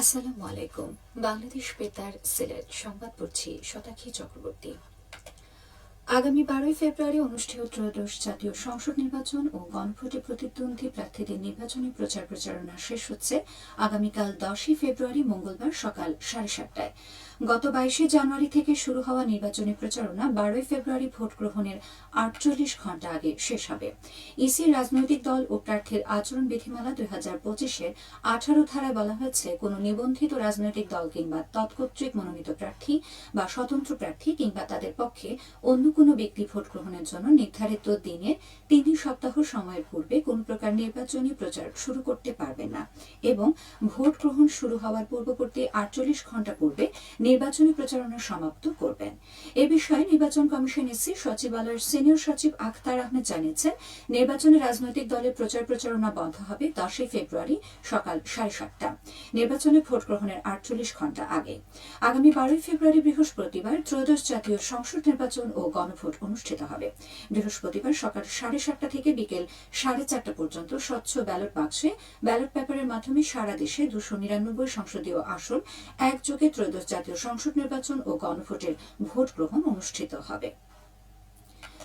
আসসালামু আলাইকুম। বাংলাদেশ বেতার সিলেট, সংবাদ পড়ছি শতাক্ষী চক্রবর্তী। আগামী বারোই ফেব্রুয়ারি অনুষ্ঠেয় ত্রয়োদশ জাতীয় সংসদ নির্বাচন ও গণভোটে প্রতিদ্বন্দ্বী প্রার্থীদের নির্বাচনী প্রচার প্রচারণা শেষ হচ্ছে আগামীকাল দশই ফেব্রুয়ারি মঙ্গলবার সকাল সাড়ে সাতটায়। গত বাইশে জানুয়ারি থেকে শুরু হওয়া নির্বাচনী প্রচারণা বারোই ফেব্রুয়ারি ভোট গ্রহণের আটচল্লিশ ঘণ্টা আগে শেষ হবে। ইসির রাজনৈতিক দল ও প্রার্থীর আচরণ বিধিমালা দুই হাজার পঁচিশের আঠারো ধারায় বলা হয়েছে, কোনো নিবন্ধিত রাজনৈতিক দল কিংবা তৎকর্তৃক মনোনীত প্রার্থী বা স্বতন্ত্র প্রার্থী কিংবা তাদের পক্ষে অন্য কোনো ব্যক্তি ভোট গ্রহণের জন্য নির্ধারিত দিনে তিন সপ্তাহ সময়ের পূর্বে কোন প্রকার নির্বাচনী প্রচার শুরু করতে পারবে না এবং ভোট গ্রহণ শুরু হওয়ার পূর্ববর্তী আটচল্লিশ ঘণ্টা পূর্বে নির্বাচনী প্রচারণা সমাপ্ত করবেন। এ বিষয়ে নির্বাচন কমিশন এসি সচিবালয়ের সিনিয়র সচিব আখতার আহমেদ জানিয়েছেন, নির্বাচনে রাজনৈতিক দলের প্রচার প্রচারণা বন্ধ হবে দশই ফেব্রুয়ারি সকাল সাড়ে সাতটা। নির্বাচনে ভোট গ্রহণের আটচল্লিশ ঘণ্টা আগে। আগামী বারোই ফেব্রুয়ারি বৃহস্পতিবার ত্রয়োদশ জাতীয় সংসদ নির্বাচন ও গণভোট অনুষ্ঠিত হবে। বৃহস্পতিবার সকাল সাড়ে সাতটা থেকে বিকেল সাড়ে চারটা পর্যন্ত স্বচ্ছ ব্যালট বাক্সে ব্যালট পেপারের মাধ্যমে সারা দেশে দুশো নিরানব্বই সংসদীয় আসন একযোগে ত্রয়োদশ জাতীয় সংসদ নির্বাচন ও গণভোটের ভোট গ্রহণ অনুষ্ঠিত হবে।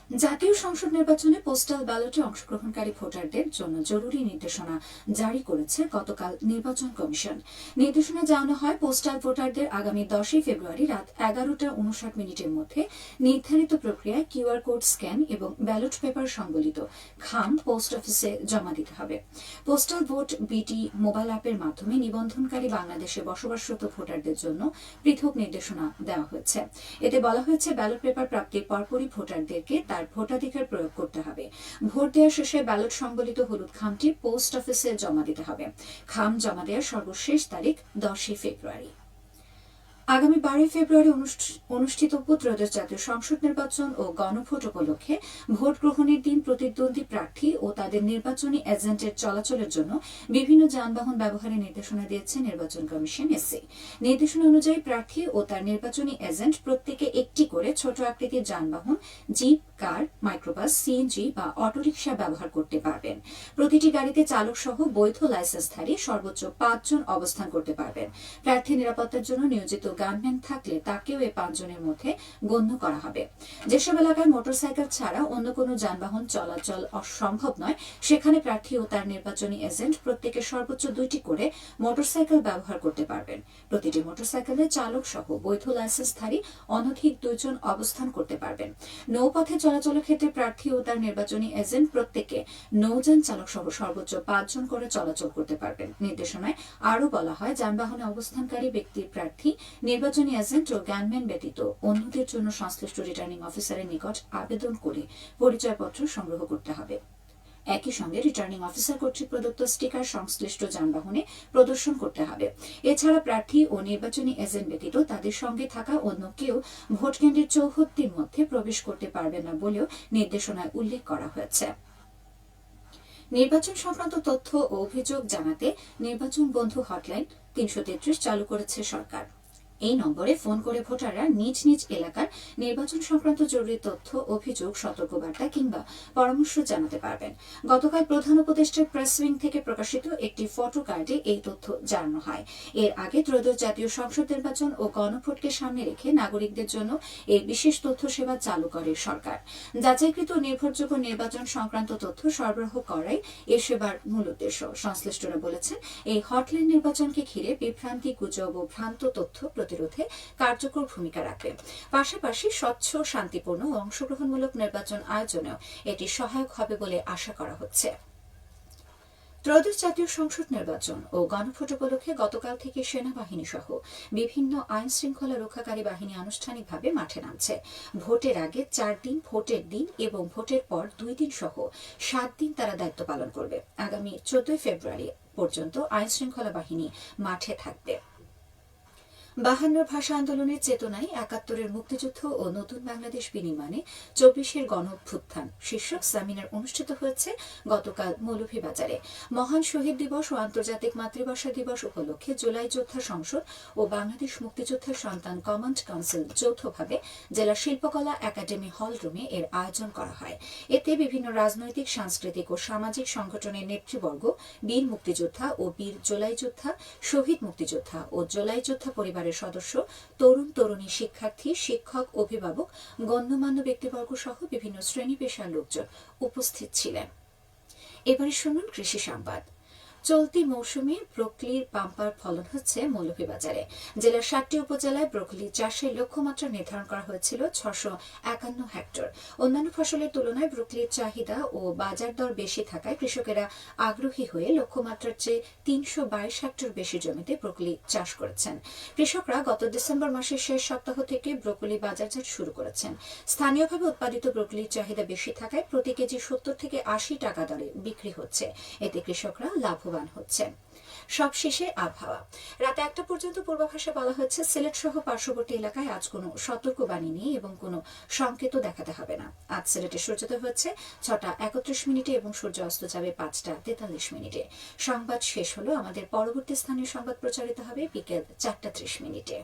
জাতীয় সংসদ নির্বাচনে পোস্টাল ব্যালটে অংশগ্রহণকারী ভোটারদের জন্য জরুরি নির্দেশনা জারি করেছে গতকাল নির্বাচন কমিশন। নির্দেশনা জানানো হয়, পোস্টাল ভোটারদের আগামী দশই ফেব্রুয়ারি রাত এগারোটা উনষাট মিনিটের মধ্যে নির্ধারিত প্রক্রিয়ায় কিউআর কোড স্ক্যান এবং ব্যালট পেপার সংবলিত খাম পোস্ট অফিসে জমা দিতে হবে। পোস্টাল ভোট বিটি মোবাইল অ্যাপের মাধ্যমে নিবন্ধনকারী বাংলাদেশে বসবাসরত ভোটারদের জন্য পৃথক নির্দেশনা দেওয়া হয়েছে। এতে বলা হয়েছে, ব্যালট পেপার প্রাপ্তির পরপরই ভোটারদেরকে তার ভোটাধিকার প্রয়োগ করতে হবে। ভোট দেওয়ার শেষে ব্যালট সংবলিত হলুদ খামটি পোস্ট অফিসে জমা দিতে হবে। খাম জমা দেওয়ার সর্বশেষ তারিখ দশই ফেব্রুয়ারি। আগামী বারোই ফেব্রুয়ারি অনুষ্ঠিত ত্রয়োদশ জাতীয় সংসদ নির্বাচন ও গণভোট উপলক্ষে ভোট গ্রহণের দিন প্রতিদ্বন্দ্বী প্রার্থী ও তাদের নির্বাচনী এজেন্টের চলাচলের জন্য বিভিন্ন যানবাহন ব্যবহারের নির্দেশনা দিয়েছে নির্বাচন কমিশন এসসি নির্দেশনা অনুযায়ী প্রার্থী ও তার নির্বাচনী এজেন্ট প্রত্যেকে একটি করে ছোট আকৃতির যানবাহন, জিপ, কার, মাইক্রোবাস, সিএনজি বা অটোরিকশা ব্যবহার করতে পারবেন। প্রতিটি গাড়িতে চালক সহ বৈধ লাইসেন্সধারী সর্বোচ্চ পাঁচজন অবস্থান করতে পারবেন। প্রার্থী নিরাপত্তার জন্য নিয়োজিত গানম্যান থাকলে তাকেও এই পাঁচজনের মধ্যে গণ্য করা হবে। যেসব এলাকায় মোটরসাইকেল ছাড়া অন্য কোনো যানবাহন চলাচল অসম্ভব নয়, সেখানে প্রার্থী ও তার নির্বাচনী এজেন্ট প্রত্যেকে সর্বোচ্চ দুইটি করে মোটরসাইকেল ব্যবহার করতে পারবেন। প্রতিটি মোটরসাইকেলে চালক সহ বৈধ লাইসেন্সধারী অনধিক দুইজন অবস্থান করতে পারবেন। নৌপথে চলাচলের ক্ষেত্রে প্রার্থী ও তার নির্বাচনী এজেন্ট প্রত্যেকে নৌযান চালক সহ সর্বোচ্চ পাঁচজন করে চলাচল করতে পারবেন। নির্দেশনায় আরও বলা হয়, যানবাহনে অবস্থানকারী ব্যক্তির প্রার্থী নির্বাচনী এজেন্ট ও জ্ঞানম্যান ব্যতীত অন্যদের জন্য সংশ্লিষ্ট রিটার্নিং অফিসারের নিকট আবেদন করে পরিচয়পত্র সংগ্রহ করতে হবে। একই সঙ্গে রিটার্নিং অফিসার কর্তৃক প্রদত্ত স্টিকার সংশ্লিষ্ট যানবাহনে প্রদর্শন করতে হবে। এছাড়া প্রার্থী ও নির্বাচনী এজেন্ট ব্যতীত তাদের সঙ্গে থাকা অন্য কেউ ভোট কেন্দ্রের চৌহদ্দির মধ্যে প্রবেশ করতে পারবে না বলেও নির্দেশনায় উল্লেখ করা হয়েছে। নির্বাচন সংক্রান্ত তথ্য ও অভিযোগ জানাতে নির্বাচন বন্ধু হটলাইন তিনশো তেত্রিশ চালু করেছে সরকার। এই নম্বরে ফোন করে ভোটাররা নিজ নিজ এলাকার নির্বাচন সংক্রান্ত জরুরি তথ্য, অভিযোগ, সতর্কবার্তা কিংবা পরামর্শ জানাতে পারবেন। গতকাল প্রধান উপদেষ্টার প্রেস উইং থেকে প্রকাশিত একটি ফটো কার্ডে এই তথ্য জানানো হয়। এর আগে ত্রয়োদশ জাতীয় সংসদ নির্বাচন ও গণভোটকে সামনে রেখে নাগরিকদের জন্য এই বিশেষ তথ্য সেবা চালু করে সরকার। যাচাইকৃত নির্ভরযোগ্য নির্বাচন সংক্রান্ত তথ্য সরবরাহ করাই এ সেবার মূল উদ্দেশ্য। সংশ্লিষ্টরা বলেছেন, এই হটলাইন নির্বাচনকে ঘিরে বিভ্রান্তি, গুজব ও ভ্রান্ত তথ্য প্রতিরোধে কার্যকর ভূমিকা রাখবে। পাশাপাশি স্বচ্ছ, শান্তিপূর্ণ ও অংশগ্রহণমূলক নির্বাচন আয়োজনেও এটি সহায়ক হবে বলে আশা করা হচ্ছে। ত্রয়োদশ জাতীয় সংসদ নির্বাচন ও গণভোট উপলক্ষে গতকাল থেকে সেনাবাহিনী সহ বিভিন্ন আইন শৃঙ্খলা রক্ষাকারী বাহিনী আনুষ্ঠানিকভাবে মাঠে নামছে। ভোটের আগে চার দিন, ভোটের দিন এবং ভোটের পর দুই দিন সহ সাত দিন তারা দায়িত্ব পালন করবে। আগামী চোদ্দই ফেব্রুয়ারি পর্যন্ত আইন শৃঙ্খলা বাহিনী মাঠে থাকবে। বাহান্নর ভাষা আন্দোলনের চেতনায় একাত্তরের মুক্তিযুদ্ধ ও নতুন বাংলাদেশ বিনির্মাণে চব্বিশের গণ অভ্যুত্থান শীর্ষক সেমিনার অনুষ্ঠিত হয়েছে গতকাল মৌলভীবাজারে। মহান শহীদ দিবস ও আন্তর্জাতিক মাতৃভাষা দিবস উপলক্ষে জুলাই যোদ্ধা সংসদ ও বাংলাদেশ মুক্তিযোদ্ধার সন্তান কমান্ড কাউন্সিল যৌথভাবে জেলা শিল্পকলা একাডেমি হল রুমে এর আয়োজন করা হয়। এতে বিভিন্ন রাজনৈতিক, সাংস্কৃতিক ও সামাজিক সংগঠনের নেতৃবর্গ, বীর মুক্তিযোদ্ধা ও বীর জোলাই যোদ্ধা, শহীদ মুক্তিযোদ্ধা ও জোলাই যোদ্ধা পরিবারের সদস্য, তরুণ তরুণী শিক্ষার্থী, শিক্ষক, অভিভাবক, গণ্যমান্য ব্যক্তিবর্গ সহ বিভিন্ন শ্রেণি পেশার লোকজন উপস্থিত ছিলেন। এবারে শুনুন কৃষি সংবাদ। চলতি মৌসুমে ব্রোকলির পাম্পার ফলন হচ্ছে মৌলভীবাজারে। জেলার ষাটটি উপজেলায় ব্রোকলি চাষের লক্ষ্যমাত্রা নির্ধারণ করা হয়েছিল ছশো একান্ন হেক্টর। অন্যান্য ফসলের তুলনায় ব্রোকলির চাহিদা ও বাজার দর বেশি থাকায় কৃষকেরা আগ্রহী হয়ে লক্ষ্যমাত্রার চেয়ে তিনশো বাইশ হেক্টর বেশি জমিতে ব্রোকলি চাষ করেছেন। কৃষকরা গত ডিসেম্বর মাসের শেষ সপ্তাহ থেকে ব্রোকলি বাজারজাত শুরু করেছেন। স্থানীয়ভাবে উৎপাদিত ব্রোকলির চাহিদা বেশি থাকায় প্রতি কেজি সত্তর থেকে আশি টাকা দরে বিক্রি হচ্ছে। এতে কৃষকরা লাভবান হচ্ছেন সবশেষে আবহাওয়া। রাত একটা পর্যন্ত পূর্বাভাসে বলা হচ্ছে সিলেট সহ পার্শ্ববর্তী এলাকায় আজ কোনো সতর্কবাণী নেই এবং কোনো সংকেত দেখাতে হবে না। আজ সিলেটে সূর্যোদয় হচ্ছে ছটা একত্রিশ মিনিটে এবং সূর্য অস্ত যাবে পাঁচটা তেতাল্লিশ মিনিটে। সংবাদ শেষ হলো আমাদের পরবর্তী স্থানীয় সংবাদ প্রচারিত হবে বিকেল চারটা ত্রিশ মিনিটে।